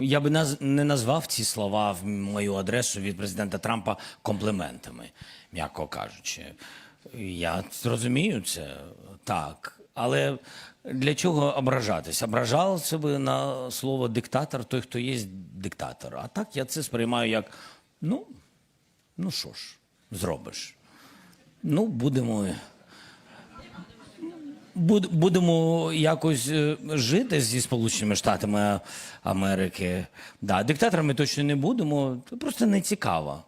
Я би не назвав ці слова в мою адресу від президента Трампа компліментами, м'яко кажучи. Я зрозумію це так. Але для чого ображатись? Ображався би на слово диктатор той, хто є диктатор. А так я це сприймаю як: ну, ну що ж, зробиш. Ну, будемо. Буд- Будемо якось е, жити зі Сполученими Штатами Америки. Да, диктаторами точно не будемо. Це просто не цікаво.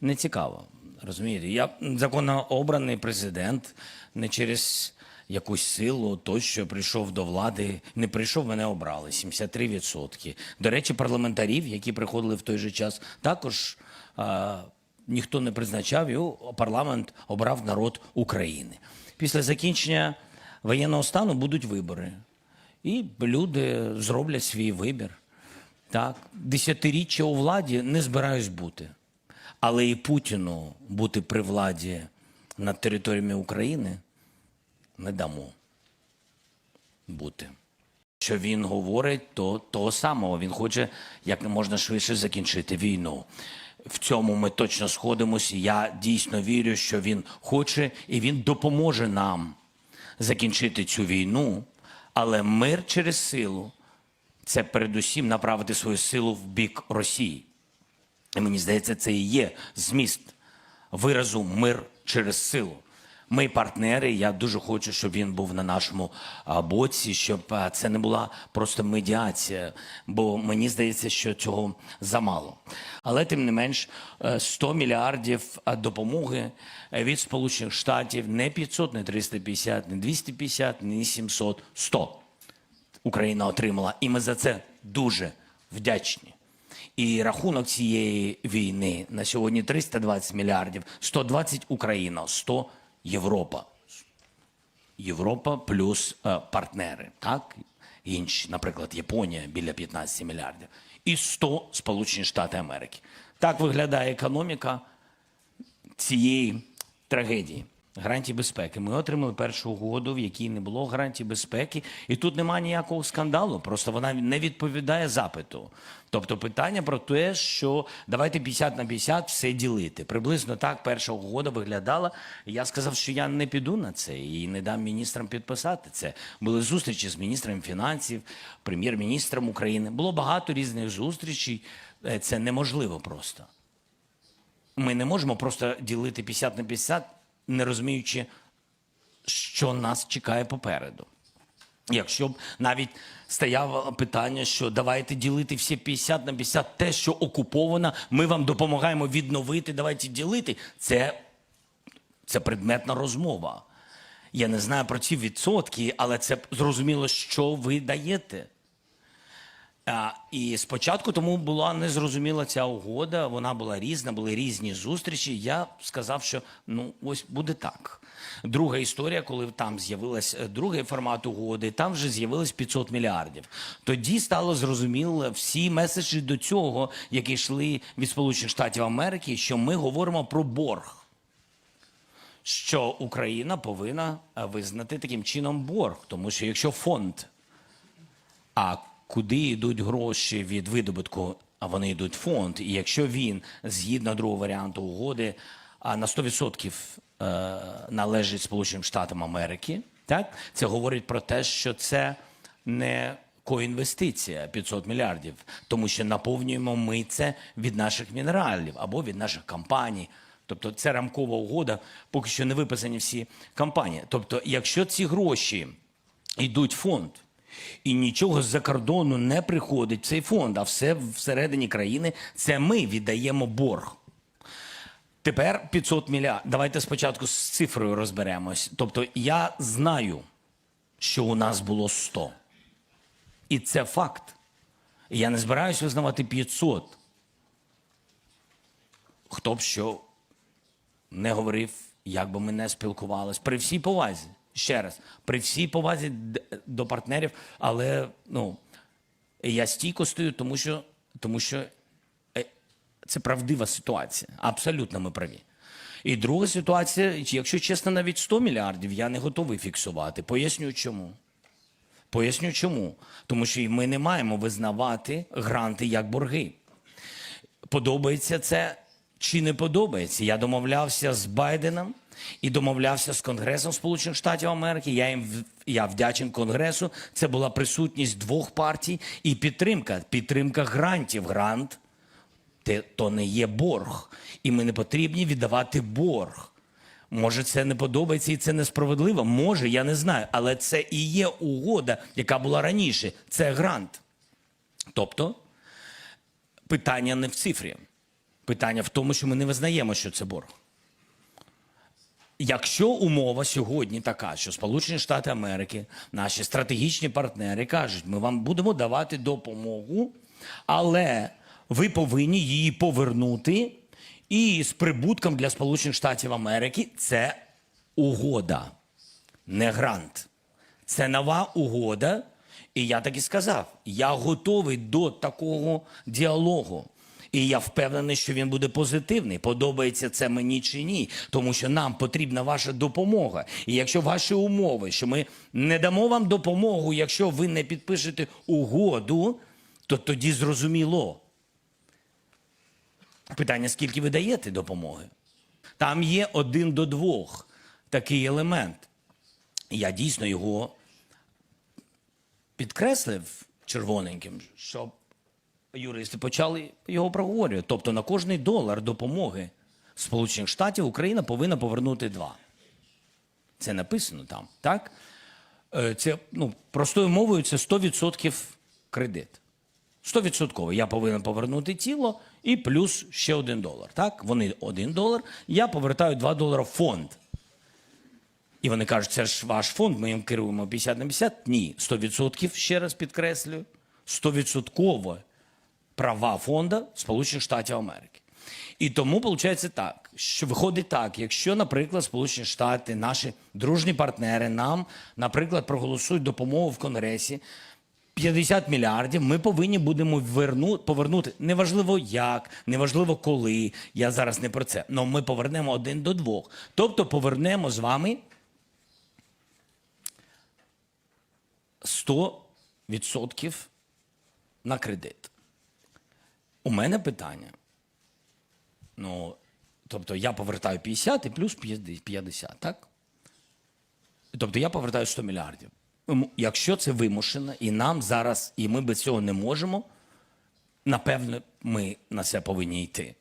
Не цікаво. Розумієте? Я законно обраний президент не через якусь силу, тощо прийшов до влади. Не прийшов, мене обрали 73%. До речі, парламентарів, які приходили в той же час, також а, ніхто не призначав, і парламент обрав народ України. Після закінчення воєнного стану будуть вибори. І люди зроблять свій вибір. Так, десятиріччя у владі не збираюсь бути. Але і Путіну бути при владі над територіями України не дамо бути. Що він говорить, то того самого. Він хоче як можна швидше закінчити війну. В цьому ми точно сходимося. Я дійсно вірю, що він хоче і він допоможе нам закінчити цю війну. Але мир через силу це передусім направити свою силу в бік Росії. І мені здається, це і є зміст виразу мир через силу. Ми партнери. Я дуже хочу, щоб він був на нашому боці, щоб це не була просто медіація, бо мені здається, що цього замало. Але тим не менш, е, 100 мільярдів допомоги е, від Сполучених Штатів не 500, не 350, не 250, не 700, 100 Україна отримала, і ми за це дуже вдячні. І рахунок цієї війни на сьогодні 320 мільярдів, 120 Україна, 100 Європа. Європа плюс е, партнери, так? Інші, наприклад, Японія біля 15 мільярдів. І 100 Сполучені Штати Америки. Так виглядає економіка цієї трагедії. Гарантії безпеки. Ми отримали першу угоду, в якій не було гарантій безпеки, і тут немає ніякого скандалу. Просто вона не відповідає запиту. Тобто питання про те, що давайте 50 на 50 все ділити. Приблизно так перша угода виглядала. Я сказав, що я не піду на це і не дам міністрам підписати це. Були зустрічі з міністром фінансів, прем'єр-міністром України. Було багато різних зустрічей. Е, Це неможливо просто. Ми не можемо просто ділити 50 на 50, не розуміючи, що нас чекає попереду. Якщо б навіть стояло питання, що давайте ділити всі 50 на 50, те, що окуповано, ми вам допомагаємо відновити, давайте ділити. Це, це предметна розмова. Я не знаю про ці відсотки, але це зрозуміло, що ви даєте. І спочатку тому була незрозуміла ця угода. Вона була різна, були різні зустрічі. Я сказав, що ну ось буде так. Друга історія, коли там з'явилась е, другий формат угоди, там вже з'явилось 500 мільярдів. Тоді стало зрозуміло всі меседжі до цього, які йшли від Сполучених Штатів Америки, що ми говоримо про борг що Україна повинна е, визнати таким чином борг, тому що якщо фонд, а куди йдуть гроші від видобутку, а вони йдуть в фонд, і якщо він згідно другого варіанту угоди а на 100% е, належить Сполученим Штатам Америки, так це говорить про те, що це не коінвестиція 500 мільярдів, тому що наповнюємо ми це від наших мінералів або від наших компаній. Тобто це рамкова угода, поки що не виписані всі компанії. Тобто, якщо ці гроші йдуть в фонд, і нічого з-за кордону не приходить в цей фонд, а все всередині країни, це ми віддаємо борг. Тепер 500 мільярдів. Давайте спочатку з цифрою розберемось. Тобто я знаю, що у нас було 100. І це факт. Я не збираюсь визнавати 500. Хто б що не говорив, як би ми не спілкувалися. При всій повазі, ще раз, при всій повазі до партнерів, але ну, я стійко стою, тому що, тому що е, це правдива ситуація. Абсолютно ми праві. І друга ситуація, якщо чесно, навіть 100 мільярдів я не готовий фіксувати. Поясню чому. Поясню чому. Тому що ми не маємо визнавати гранти як борги. Подобається це чи не подобається? Я домовлявся з Байденом і домовлявся з Конгресом Сполучених Штатів Америки. Я їм я вдячен Конгресу. Це була присутність двох партій і підтримка. Підтримка грантів. Грант те- то не є борг, і ми не потрібні віддавати борг. Може, це не подобається і це несправедливо. Може, я не знаю, але це і є угода, яка була раніше. Це грант. Тобто, питання не в цифрі. Питання в тому, що ми не визнаємо, що це борг. Якщо умова сьогодні така, що Сполучені Штати Америки, наші стратегічні партнери кажуть, ми вам будемо давати допомогу, але ви повинні її повернути, і з прибутком для Сполучених Штатів Америки це угода, не грант. Це нова угода. І я так і сказав: я готовий до такого діалогу. І я впевнений, що він буде позитивний. Подобається це мені чи ні, тому що нам потрібна ваша допомога. І якщо ваші умови, що ми не дамо вам допомогу, якщо ви не підпишете угоду, то тоді зрозуміло. Питання, скільки ви даєте допомоги? Там є один до двох такий елемент. Я дійсно його підкреслив червоненьким, щоб юристи почали його проговорювати. Тобто на кожний долар допомоги Сполучених Штатів Україна повинна повернути два. Це написано там, так? Е, Це ну, простою мовою це 100% кредит. 100%. Я повинен повернути тіло і плюс ще один долар. Так? Вони один долар, я повертаю 2 долара в фонд. І вони кажуть, це ж ваш фонд, ми їм керуємо 50 на 50. Ні, 100% ще раз підкреслюю. 100% права фонду Сполучених Штатів Америки. І тому виходить так, що виходить так, якщо, наприклад, Сполучені Штати, наші дружні партнери нам, наприклад, проголосують допомогу в Конгресі 50 мільярдів, ми повинні будемо верну, повернути. Неважливо як, неважливо коли. Я зараз не про це. але ми повернемо один до двох. Тобто повернемо з вами 100% на кредит. У мене питання. Ну, тобто я повертаю 50 і плюс 50, так? Тобто я повертаю 100 мільярдів. Якщо це вимушено, і нам зараз, і ми без цього не можемо, напевно, ми на це повинні йти.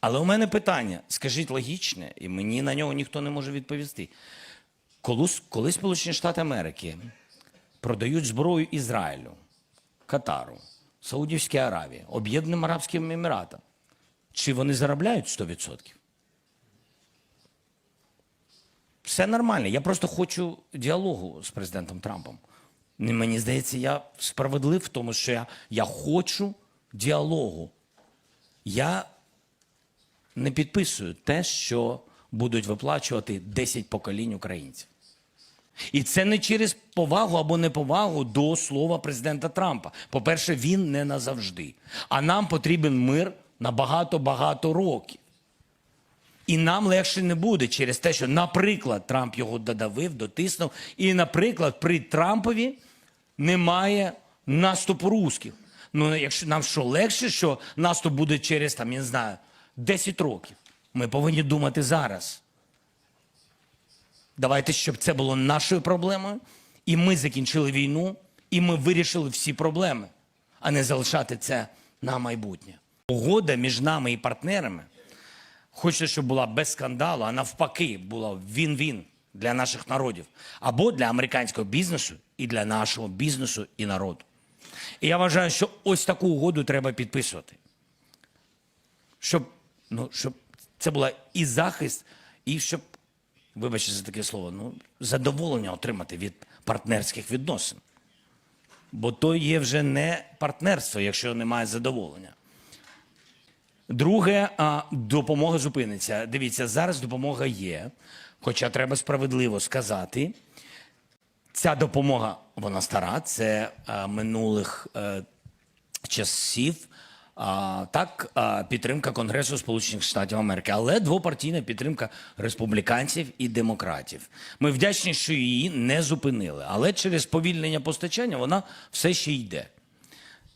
Але у мене питання, скажіть логічне, і мені на нього ніхто не може відповісти. Коли, коли Сполучені Штати Америки продають зброю Ізраїлю, Катару, Саудівській Аравії, Об'єднаним Арабським Еміратам, чи вони заробляють 100%? Все нормально. Я просто хочу діалогу з президентом Трампом. Мені здається, я справедлив в тому, що я, я хочу діалогу. Я не підписую те, що будуть виплачувати 10 поколінь українців. І це не через повагу або неповагу до слова президента Трампа. По-перше, він не назавжди. А нам потрібен мир на багато-багато років. І нам легше не буде через те, що, наприклад, Трамп його додавив, дотиснув, і, наприклад, при Трампові немає наступу русських. Ну, якщо нам що легше, що наступ буде через там, я не знаю, 10 років. Ми повинні думати зараз. Давайте, щоб це було нашою проблемою, і ми закінчили війну, і ми вирішили всі проблеми, а не залишати це на майбутнє. Угода між нами і партнерами хочеться, щоб була без скандалу, а навпаки, була він-він для наших народів або для американського бізнесу і для нашого бізнесу і народу. І я вважаю, що ось таку угоду треба підписувати. Щоб, ну, щоб це була і захист, і щоб, вибачте за таке слово, ну, задоволення отримати від партнерських відносин. Бо то є вже не партнерство, якщо немає задоволення. Друге, допомога зупиниться. Дивіться, зараз допомога є, хоча треба справедливо сказати, ця допомога, вона стара, це е, минулих е, часів А, так, а, підтримка Конгресу Сполучених Штатів Америки, але двопартійна підтримка республіканців і демократів. Ми вдячні, що її не зупинили, але через повільнення постачання вона все ще йде.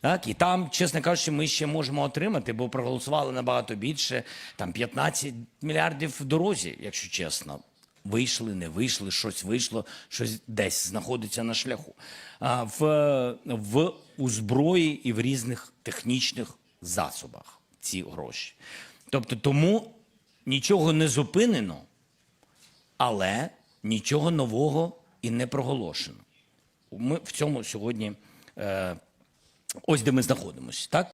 Так, і там, чесно кажучи, ми ще можемо отримати, бо проголосували набагато більше, там 15 мільярдів в дорозі, якщо чесно. Вийшли, не вийшли, щось вийшло, щось десь знаходиться на шляху. А в, в у зброї і в різних технічних засобах ці гроші. Тобто тому нічого не зупинено, але нічого нового і не проголошено. Ми в цьому сьогодні е, ось де ми знаходимося, так?